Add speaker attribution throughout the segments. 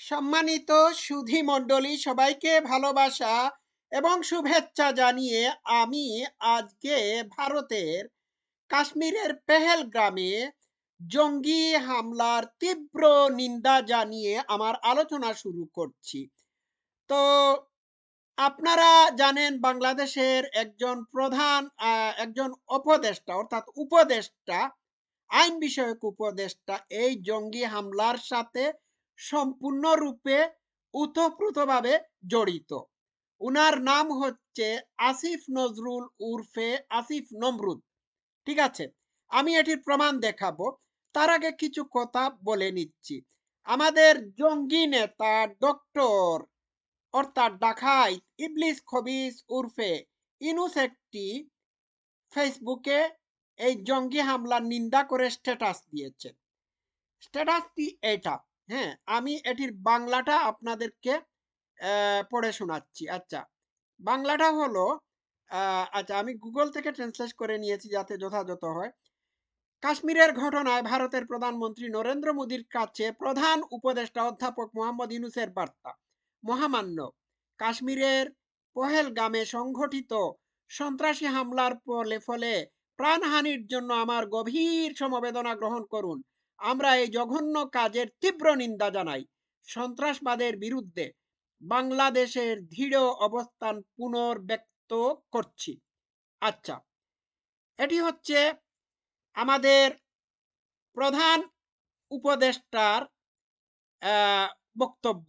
Speaker 1: সম্মানিত সুধী মণ্ডলী, সবাইকে ভালোবাসা এবং শুভেচ্ছা জানিয়ে আমি আজকে ভারতের কাশ্মীরের পেহেলগ্রামে জঙ্গি হামলার তীব্র নিন্দা জানিয়ে আমার আলোচনা শুরু করছি। তো আপনারা জানেন বাংলাদেশের একজন প্রধান একজন উপদেষ্টা, অর্থাৎ উপদেষ্টা, আইন বিষয়ক উপদেষ্টা এই জঙ্গি হামলার সাথে সম্পূর্ণরূপে উতপ্রুতভাবে জড়িত। উনার নাম হচ্ছে আসিফ নজরুল উর্ফে আসিফ নমরুদ। ঠিক আছে? আমি এটির প্রমাণ দেখাবো। তার আগে কিছু কথা বলে নিচ্ছি। আমাদের জঙ্গি নেতা ডক্টর, অর্থাৎ ডাকাইত ইবলিস খবিস উর্ফে ইনুস একটি ফেসবুকে এই জঙ্গি হামলার নিন্দা করে স্ট্যাটাস দিয়েছে। স্ট্যাটাসটি এটা। হ্যাঁ আমি এটির বাংলাটা আপনাদেরকে পড়ে শোনাচ্ছি। আচ্ছা বাংলাটা হলো আচ্ছা আমি গুগল থেকে ট্রান্সলেট করে নিয়েছি যাতে যথাযথ হয়। কাশ্মীরের ঘটনায় ভারতের প্রধানমন্ত্রী নরেন্দ্র মোদীর কাছে প্রধান উপদেষ্টা অধ্যাপক মোহাম্মদ ইউনুসের বার্তা, মহামান্য। কাশ্মীরের পহেলগামে সংঘটিত সন্ত্রাসী হামলার ফলে ফলে প্রাণহানির জন্য আমার গভীর সমবেদনা গ্রহণ করুন। আমরা এই জঘন্য কাজের তীব্র নিন্দা জানাই। সন্ত্রাসবাদের বিরুদ্ধে বাংলাদেশের দৃঢ় অবস্থান পুনর্ব্যক্ত করছি। আচ্ছা এটি হচ্ছে আমাদের প্রধান উপদেষ্টার বক্তব্য।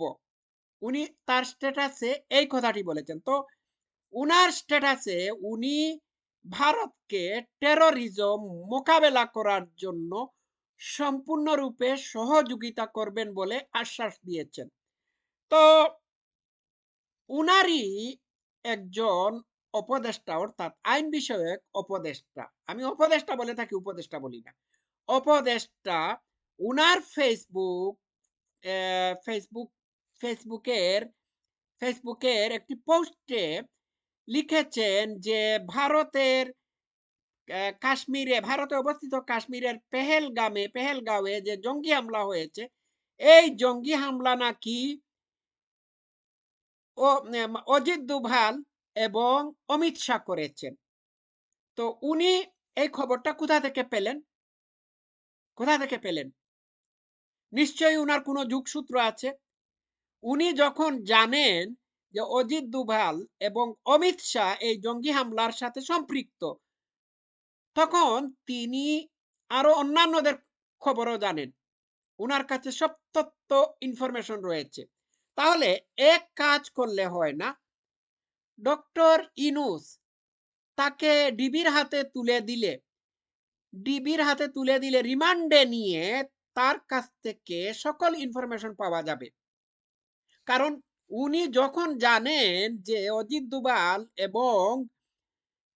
Speaker 1: উনি তার স্ট্যাটাসে এই কথাটি বলেছেন। তো উনার স্ট্যাটাসে উনি ভারতকে টেরোরিজম মোকাবেলা করার জন্য সম্পূর্ণরূপে সহযোগিতা করবেন বলে আশ্বাস দিয়েছেন। তো উনারই একজন উপদেষ্টা, অর্থাৎ আইন বিষয়ক উপদেষ্টা, আমি উপদেষ্টা বলে থাকি, উপদেষ্টা বলি না। উপদেষ্টা উনার ফেসবুক ফেসবুক ফেসবুকের ফেসবুকের একটি পোস্টে লিখেছেন যে, ভারতের কাশ্মীরে, ভারতে অবস্থিত কাশ্মীরের পেহেলগামে, পেহেলগাঁওয়ে যে জঙ্গি হামলা হয়েছে, এই জঙ্গি হামলা নাকি অজিত দুভাল এবং অমিত শাহ করেছেন। তো উনি এই খবরটা কোথা থেকে পেলেন? কোথা থেকে পেলেন? নিশ্চয়ই উনার কোনো যুগসূত্র আছে। উনি যখন জানেন যে অজিত দুভাল এবং অমিত শাহ এই জঙ্গি হামলার সাথে সম্পৃক্ত তখন তিনি আরও অন্যান্যদের খবরও জানেন। ওনার কাছে সব তথ্য ইনফরমেশন রয়েছে। তাহলে এক কাজ করলে হয় না। ডক্টর ইনুস তাকে ডিবির হাতে তুলে দিলে। ডিবির হাতে তুলে দিলে রিমান্ডে নিয়ে তার কাছ থেকে সকল ইনফরমেশন পাওয়া যাবে। কারণ উনি যখন জানেন যে অজিত দুবাল এবং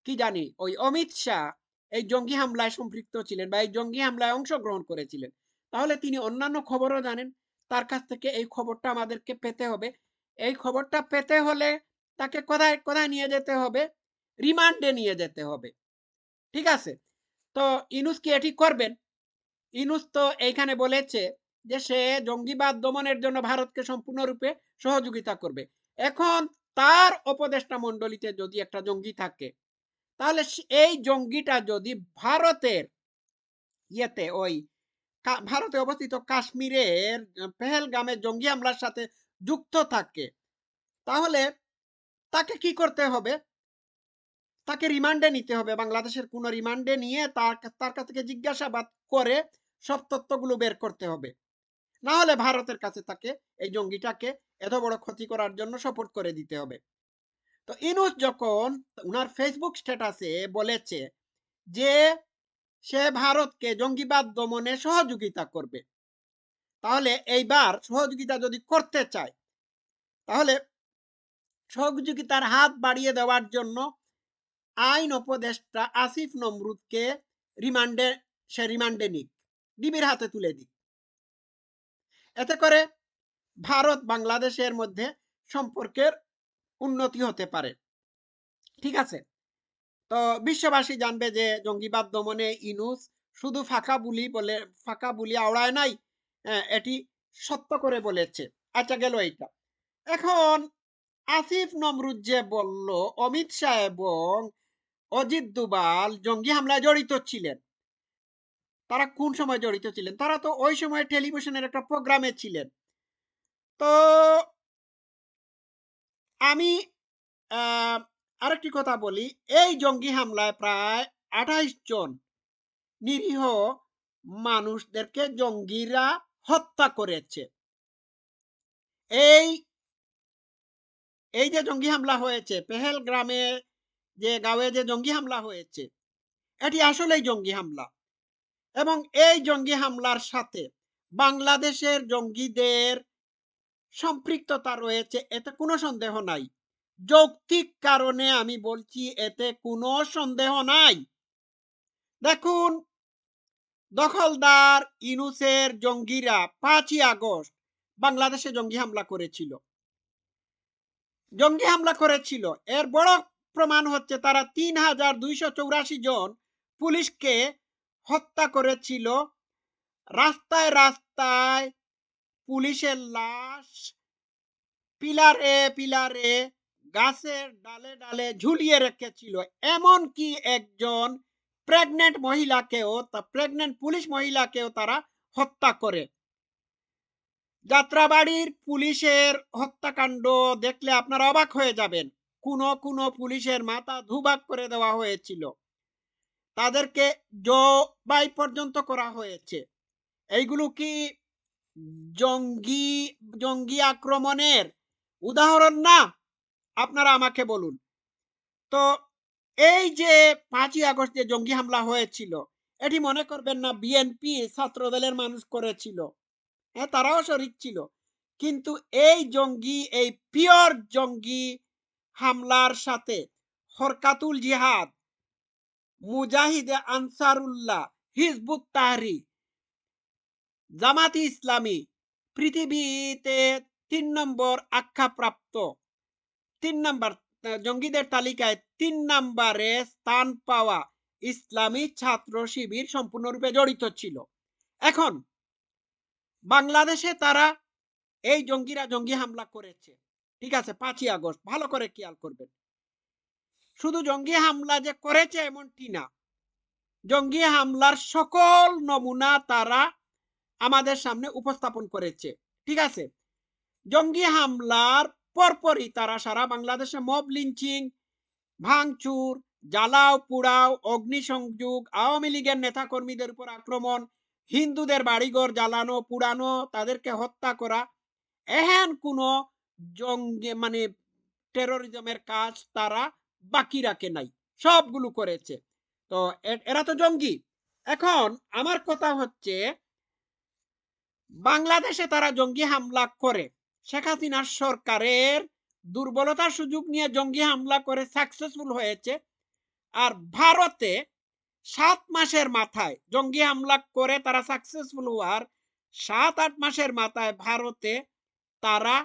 Speaker 1: কি জানি ওই অমিত শাহ এই জঙ্গি হামলায় সম্পৃক্ত ছিলেন বা এই জঙ্গি হামলায় অংশগ্রহণ করেছিলেন। তাহলে তিনি অন্যান্য খবরও জানেন। তার কাছ থেকে এই খবরটা আমাদেরকে পেতে হবে। এই খবরটা পেতে হলে তাকে কোথায় কোথায় নিয়ে যেতে হবে? রিমান্ডে নিয়ে যেতে হবে। ঠিক আছে? তো ইনুস কি এটি করবেন? ইনুস তো এইখানে বলেছে যে সে জঙ্গিবাদ দমনের জন্য ভারতকে সম্পূর্ণরূপে সহযোগিতা করবে। এখন তার উপদেষ্টা মণ্ডলীতে যদি একটা জঙ্গি থাকে তাহলে এই জঙ্গিটা যদি ভারতের ইয়েতে ওই ভারতে অবস্থিত কাশ্মীরের পেহেলগামে জঙ্গি হামলার সাথে যুক্ত থাকে, তাহলে তাকে কি করতে হবে? তাকে রিমান্ডে নিতে হবে। বাংলাদেশের কোন রিমান্ডে নিয়ে তার তার কাছ থেকে জিজ্ঞাসাবাদ করে সব তথ্যগুলো বের করতে হবে। না হলে ভারতের কাছে তাকে, এই জঙ্গিটাকে এত বড় ক্ষতি করার জন্য সাপোর্ট করে দিতে হবে। তো ইনুস যখন উনার ফেসবুক স্ট্যাটাসে বলেছে যে সে ভারতকে জঙ্গিবাদ দমনে সহযোগিতা করবে, তাহলে এইবার সহযোগিতা যদি করতে চায়, তাহলে সহযোগিতার হাত বাড়িয়ে দেওয়ার জন্য আইন উপদেষ্টা আসিফ নমরুদকে রিমান্ডে, সে রিমান্ডে নিক, ডিবির হাতে তুলে দিক। এতে করে ভারত বাংলাদেশের মধ্যে সম্পর্কের উন্নতি হতে পারে। ঠিক আছে? তো বিশ্ববাসী জানবে যে জঙ্গিবাদ দমনে ইনুস শুধু ফাঁকা বুলি বলে, ফাঁকা বুলি আওড়ায় নাই এটি সত্য করে বলেছে। আচ্ছা গেল এইটা। এখন আসিফ নমরুদ যে বলল, অমিত শাহ এবং অজিত দুবাল জঙ্গি হামলায় জড়িত ছিলেন। তারা কোন সময় জড়িত ছিলেন? তারা তো ওই সময় টেলিভিশনের একটা প্রোগ্রামে ছিলেন। তো আমি আরেকটি কথা বলি। এই জঙ্গি হামলায় প্রায় আঠাইশ জন নিরীহ মানুষদেরকে জঙ্গিরা হত্যা করেছে। এই এই যে জঙ্গি হামলা হয়েছে, পেহেল গ্রামে যে গাঁয়ে যে জঙ্গি হামলা হয়েছে, এটি আসলেই জঙ্গি হামলা। এবং এই জঙ্গি হামলার সাথে বাংলাদেশের জঙ্গিদের সম্পৃক্ততা রয়েছে, এতে কোনো সন্দেহ নাই। যৌক্তিক কারণে আমি বলছি, এতে কোনো সন্দেহ নাই। দেখুন, দখলদার ইনুসের জঙ্গিরা পাঁচই আগস্ট বাংলাদেশে জঙ্গি হামলা করেছিল। জঙ্গি হামলা করেছিল। এর বড় প্রমাণ হচ্ছে, তারা তিন হাজার দুইশো চৌরাশি জন পুলিশকে হত্যা করেছিল। রাস্তায় রাস্তায় পুলিশের লাশ পিলারে পিলারে গাছের ডালে ডালে ঝুলিয়ে রেখেছিল। এমন কি একজন প্রেগনেন্ট মহিলাকেও তা প্রেগনেন্ট পুলিশ মহিলাকেও তারা হত্যা করে। যাত্রাবাড়ির পুলিশের হত্যাকাণ্ড দেখলে আপনারা অবাক হয়ে যাবেন। কোনো কোনো পুলিশের মাথা ধুবাক করে দেওয়া হয়েছিল। তাদেরকে জবাই পর্যন্ত করা হয়েছে। এইগুলো কি জঙ্গি জঙ্গি আক্রমণের উদাহরণ না? আপনারা আমাকে বলুন। তো এই যে পাঁচই আগস্ট যে জঙ্গি হামলা হয়েছিল, এটি মনে করবেন না বিএনপি ছাত্র দলের মানুষ করেছিল। হ্যাঁ তারাও শরিক ছিল। কিন্তু এই জঙ্গি, এই পিওর জঙ্গি হামলার সাথে হরকাতুল জিহাদ, মুজাহিদে আনসারুল্লাহ, হিজবুত তাহরি জামাতি ইসলামী, পৃথিবীতে তিন নম্বর আখ্যাপ্রাপ্ত। তিন নম্বর জঙ্গিদের তালিকায় তিন নম্বরে স্থান পাওয়া ইসলামী ছাত্র শিবির সম্পূর্ণরূপে জড়িত ছিল। এখন, বাংলাদেশে তারা এই জঙ্গিরা জঙ্গি হামলা করেছে। ঠিক আছে, পাঁচই আগস্ট, ভালো করে খেয়াল করবেন। শুধু জঙ্গি হামলা যে করেছে এমনটি না, জঙ্গি হামলার সকল নমুনা তারা আমাদের সামনে উপস্থাপন করেছে। ঠিক আছে? জঙ্গি হামলার পরপরই তারা সারা বাংলাদেশে মব লিঞ্চিং ভাঙচুর, জ্বালাও পুড়াও, অগ্নিসংযোগ, আওয়ামী লীগের নেতাকর্মীদের উপর আক্রমণ, হিন্দুদের বাড়িঘর জ্বালানো, পুড়ানো, তাদেরকে হত্যা করা, এহেন কোনো জঙ্গে মানে টেরোরিজমের কাজ তারা বাকি রাখে নাই। সবগুলো করেছে। তো এরা তো জঙ্গি। এখন আমার কথা হচ্ছে বাংলাদেশে তারা জঙ্গি হামলা করে। শেখ হাসিনার সরকারের দুর্বলতার সুযোগ নিয়ে জঙ্গি হামলা করে সাকসেসফুল হয়েছে। আর ভারতে সাত মাসের মাথায় জঙ্গি হামলা করে তারা সাকসেসফুল হওয়ার সাত, আট মাসের মাথায় ভারতে তারা,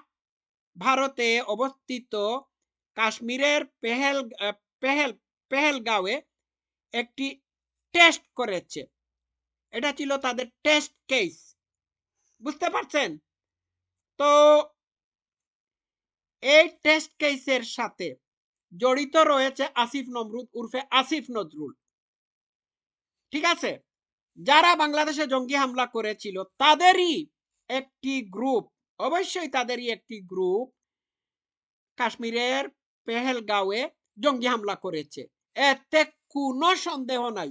Speaker 1: ভারতে অবস্থিত কাশ্মীরের পেহেল পেহেল, পেহেলগাঁওয়ে একটি টেস্ট করেছে। এটা ছিল তাদের টেস্ট কেস বুঝতে পারছেন? তো এই টেস্ট কেসের সাথে জড়িত রয়েছে আসিফ নমরুদ উর্ফে আসিফ নজরুল। ঠিক আছে? যারা বাংলাদেশে জঙ্গি হামলা করেছিল, তাদেরই একটি গ্রুপ অবশ্যই তাদেরই একটি গ্রুপ কাশ্মীরের পেহেলগাঁওয়ে জঙ্গি হামলা করেছে। এতে কোনো সন্দেহ নাই।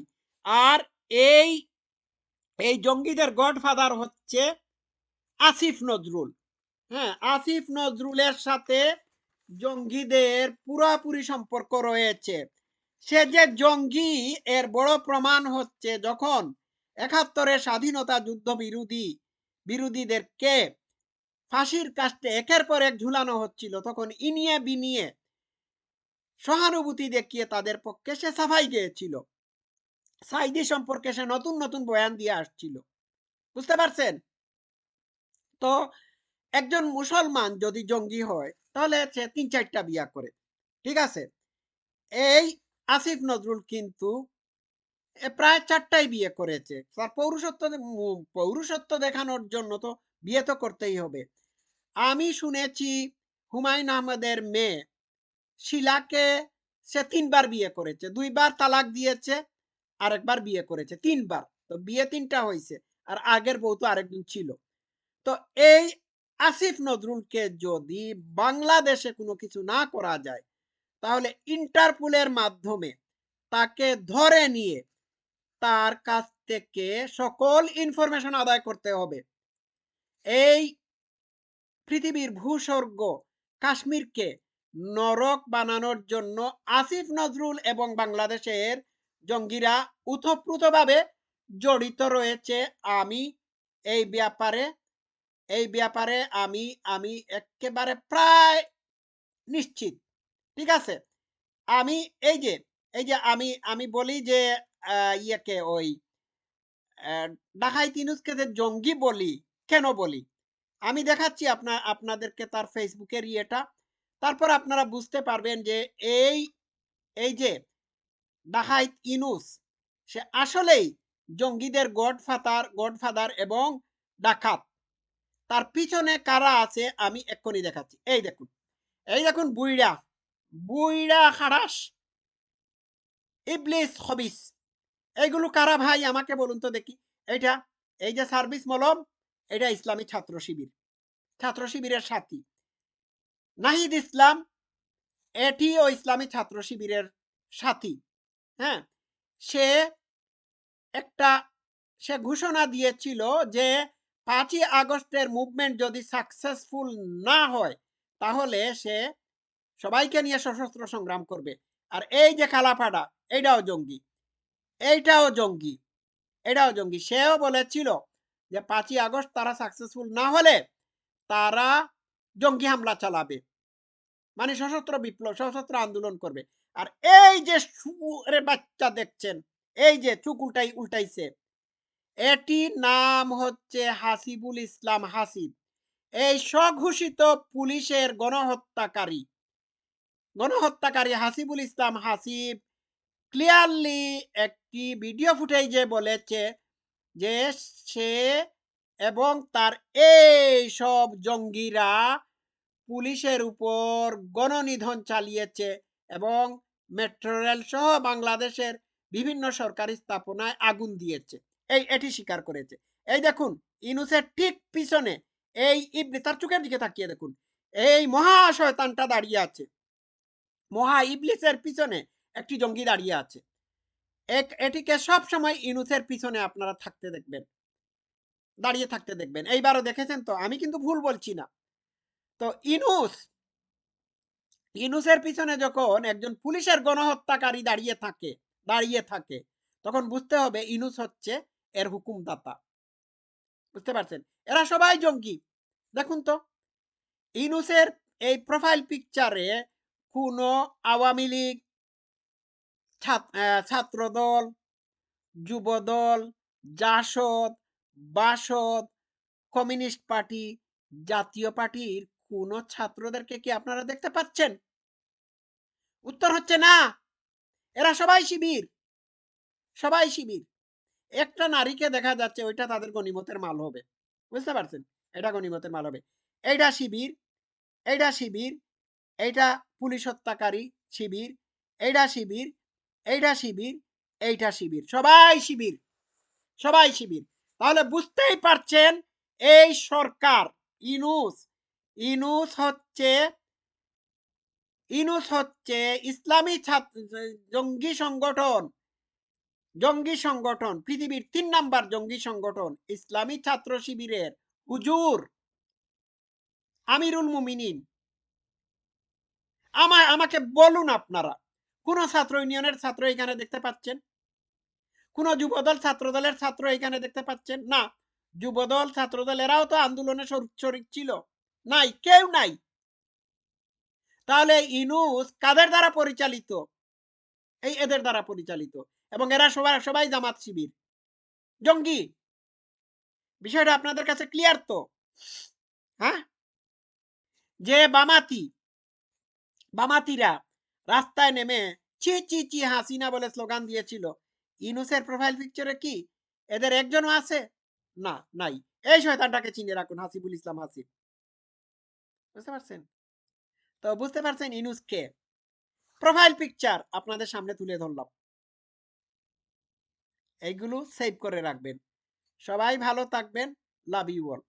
Speaker 1: আর এই এই জঙ্গিদের গডফাদার হচ্ছে আসিফ নজরুল। হ্যাঁ আসিফ নজরুলের সাথে জঙ্গিদের পুরাপুরি সম্পর্ক রয়েছে। সে যে জঙ্গি, এর বড় প্রমাণ হচ্ছে যখন একাত্তরের স্বাধীনতা যুদ্ধ বিরোধী বিরোধীদেরকে ফাঁসির কাস্টে একের পর এক ঝুলানো হচ্ছিল। তখন ইনিয়ে বিনিয়ে সহানুভূতি দেখিয়ে তাদের পক্ষে সে সাফাই গিয়েছিল। সাইদি সম্পর্কে সে নতুন নতুন বয়ান দিয়ে আসছিল। বুঝতে পারছেন? তো একজন মুসলমান যদি জঙ্গি হয়, তাহলে সে তিন চারটা বিয়া করে, ঠিক আছে? এই আসিফ নজরুল কিন্তু প্রায় চারটাই বিয়ে করেছে। তার পৌরুষত্ব পৌরুষত্ব দেখানোর জন্য তো বিয়ে তো করতেই হবে। আমি শুনেছি হুমায়ুন আহমেদের মেয়ে শিলাকে সে তিনবার বিয়ে করেছে। দুইবার তালাক দিয়েছে, আরেকবার বিয়ে করেছে, তিনবার। তো বিয়ে তিনটা হয়েছে আর আগের বউ তো আরেকদিন ছিল। তো এই আসিফ নজরুলকে যদি বাংলাদেশে কোনো কিছু না করা যায়, তাহলে ইন্টারপোলের মাধ্যমে তাকে ধরে নিয়ে তার কাছ থেকে সকল ইনফরমেশন আদায় করতে হবে। এই পৃথিবীর ভূস্বর্গ কাশ্মীরকে নরক বানানোর জন্য আসিফ নজরুল এবং বাংলাদেশের জঙ্গিরা উথপ্রুতভাবে জড়িত রয়েছে। আমি এই ব্যাপারে এই ব্যাপারে আমি আমি একেবারে প্রায় নিশ্চিত, ঠিক আছে? আমি এই যে এই যে আমি আমি বলি যে ইয়েকে ওই ডাকাই তিনুসকে যে জঙ্গি বলি, কেন বলি? আমি দেখাচ্ছি আপনার আপনাদেরকে তার ফেসবুকের ইয়েটা। তারপর আপনারা বুঝতে পারবেন যে এই এই যে ডাকাইত ইনুস সে আসলেই জঙ্গিদের গডফাদার গডফাদার এবং ডাকাত। তার পিছনে কারা আছে আমি এক্ষুনি দেখাচ্ছি। এই দেখুন এই দেখুন বুইড়া বুইড়া খারাস, ইবলিস হবিস এইগুলো কারা ভাই? আমাকে বলুন তো দেখি। এইটা, এই যে সার্ভিস মলম এটা ইসলামী ছাত্র শিবির, ছাত্র শিবিরের সাথী। নাহিদ ইসলাম, এটিও ইসলামী ছাত্র শিবিরের সাথী হ্যাঁ? সে একটা, সে ঘোষণা দিয়েছিল যে পাঁচই আগস্টের মুভমেন্ট যদি সাকসেসফুল না হয়, তাহলে সে সবাইকে নিয়ে সশস্ত্র সংগ্রাম করবে। আর এই যে কালাপাড়া, এইটাও জঙ্গি। এইটাও জঙ্গি। এটাও জঙ্গি। সেও বলেছিল যে পাঁচই আগস্ট তারা সাকসেসফুল না হলে তারা জঙ্গি হামলা চালাবে। মানে সশস্ত্র বিপ্লব, সশস্ত্র আন্দোলন করবে। আর এই যে বাচ্চা দেখছেন, এই যে চুক উল্টাই, উল্টাইছে এটি নাম হচ্ছে হাসিবুল ইসলাম হাসিব। এই স্বঘোষিত পুলিশের গণহত্যাকারী। গণহত্যাকারী হাসিবুল ইসলাম হাসিব ক্লিয়ারলি একটি ভিডিও ফুটেজে বলেছে যে সে এবং তার এই সব জঙ্গিরা পুলিশের উপর গণনিধন চালিয়েছে এবং মেট্রো রেল সহ বাংলাদেশের বিভিন্ন সরকারি স্থাপনায় আগুন দিয়েছে। এই, এটি স্বীকার করেছে। এই দেখুন, ইনুসের ঠিক পিছনে এই ইবলি তার চোখের দিকে তাকিয়ে দেখুন। এই মহাশয়তানটা দাঁড়িয়ে আছে। মহা ইবলিসের পিছনে একটি জঙ্গি দাঁড়িয়ে আছে। এক, এটিকে সব সময় ইনুসের পিছনে আপনারা থাকতে দেখবেন। দাঁড়িয়ে থাকতে দেখবেন। এইবারও দেখেছেন তো? আমি কিন্তু ভুল বলছি না। তো ইনুস, ইনুসের পিছনে যখন একজন পুলিশের গণহত্যাকারী দাঁড়িয়ে থাকে দাঁড়িয়ে থাকে, তখন বুঝতে হবে ইনুস হচ্ছে এর হুকুমদাতা বুঝতে পারছেন? এরা সবাই জঙ্গি। দেখুন তো ইনুসের এই প্রোফাইল পিকচারে কোনো Awami league Chhatradal, Jubodal, JASAD, BASAD, communist party, Jatiya পার্টির কোন ছাত্রদেরকে কি আপনারা দেখতে পাচ্ছেন? উত্তর হচ্ছে না। এরা সবাই শিবির। সবাই শিবির। একটা নারীকে দেখা যাচ্ছে ওইটা তাদের গণিমতের মাল হবে। বুঝতে পারছেন? এটা গণিমতের মাল হবে। এইটা শিবির এইটা শিবির এইটা পুলিশ হত্যাকারী শিবির এইটা শিবির এইটা শিবির এইটা শিবির। সবাই শিবির সবাই শিবির। তাহলে বুঝতেই পারছেন এই সরকার, ইনুস ইনুস হচ্ছে ইনুস হচ্ছে ইসলামী জঙ্গি সংগঠন। জঙ্গি সংগঠন, পৃথিবীর তিন নাম্বার জঙ্গি সংগঠন, ইসলামী ছাত্র শিবিরের হুজুর আমিরুল মুমিনিন। আমায় আমাকে বলুন আপনারা, কোন ছাত্র ইউনিয়নের ছাত্র এখানে দেখতে পাচ্ছেন? কোন যুবদল ছাত্র দলের ছাত্র এখানে দেখতে পাচ্ছেন? না, যুবদল ছাত্রদল এরাও তো আন্দোলনে শরিক ছিল। নাই, কেউ নাই। তাহলে ইনুস কাদের দ্বারা পরিচালিত? এই এদের দ্বারা পরিচালিত। এবং এরা সবাই সবাই জামাত শিবির। জঙ্গি। বিষয়টা আপনাদের কাছে ক্লিয়ার তো? হ্যাঁ? যে বামাতি, বামাতিরা রাস্তায় নেমে চি চি চি হাসিনা বলে স্লোগান দিয়েছিল। ইনুসের প্রোফাইল পিকচারে কি? এদের একজনও আছে? না, নাই। এই শয়তানটাকে চিনে রাখুন, হাসিবুল ইসলাম হাসিব। বুঝতে পারছেন? তো বুঝতে পারছেন ইনুস কে প্রোফাইল পিকচার আপনাদের সামনে তুলে ধরলাম। এইগুলো সেভ করে রাখবেন। সবাই ভালো থাকবেন। Love you all